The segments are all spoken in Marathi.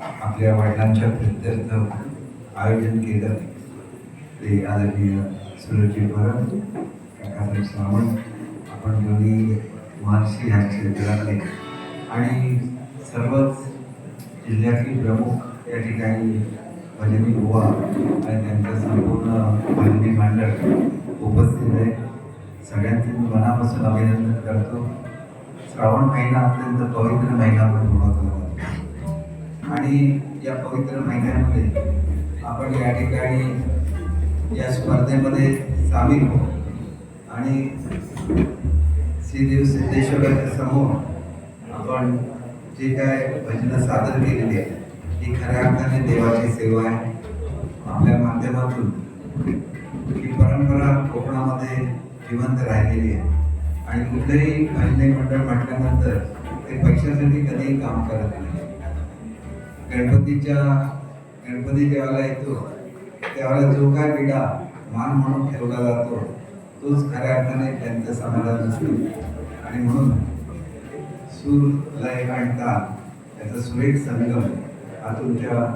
आपल्या वडिलांच्या प्रित्यर्थ आयोजन केलं. ते आदरणीय सुरजी भरत काकासाहेब सावंत आपण दोन्ही महर्षी ह्या क्षेत्रातले आणि सर्वच जिल्ह्यातील प्रमुख या ठिकाणी भजनी गोवा आणि त्यांचं संपूर्ण भजनी मंडळ उपस्थित आहे. सगळ्यांचे मी मनापासून अभिनंदन करतो. श्रावण महिना अत्यंत पवित्र महिना म्हणून ओळखला जातो. आणि या पवित्र महिन्यामध्ये आपण या ठिकाणी या स्पर्धेमध्ये सामील हो आणि श्रीदेव सिद्धेश्वराच्या समोर आपण जे काय भजनं सादर केलेली आहे ही खऱ्या अर्थाने देवाची सेवा आहे. आपल्या माध्यमातून ही परंपरा कोकणामध्ये जिवंत राहिलेली आहे. आणि कुठलंही भजने मंडळ म्हटल्यानंतर ते पैशासाठी कधीही काम करत नाही. गणपतीच्या गणपती जेव्हा येतो. त्यावेळेला जो काय विडा मान म्हणून ठेवला जातो तोच खऱ्या अर्थाने त्यांचं समाधान असतो. आणि म्हणून सूर लय आणता त्याचा सुरेख संगम हा तुमच्या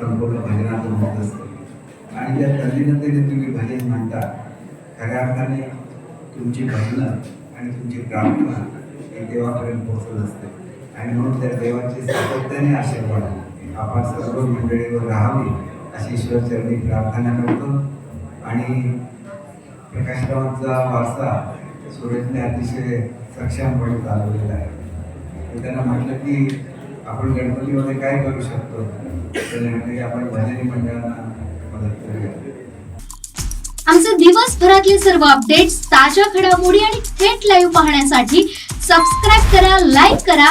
संपूर्ण भजनातून होत असतो. आणि त्या तल्लीनतेने तुम्ही भजन म्हणता खऱ्या अर्थाने तुमची भजनं आणि तुमची प्रार्थना ही देवापर्यंत पोहोचत असते. आणि म्हणून त्या देवाचे सातत्याने आशीर्वाद आपण सर्व मंडळीवर राहावी अशी ईश्वरचरणी प्रार्थना करतो. आणि प्रकाशरावांचा वारसा सूरजने अतिशय सक्षमपणे चालवलेला आहे. त्यांना म्हटलं की आपण गणपतीमध्ये काय करू शकतो? तर आपण भजनी मंडळांना मदत करूया. आमचे दिवसभरातले सर्व अपडेट्स ताज्या घडामोडी आणि थेट लाईव्ह पाहण्यासाठी सबस्क्राईब करा लाईक करा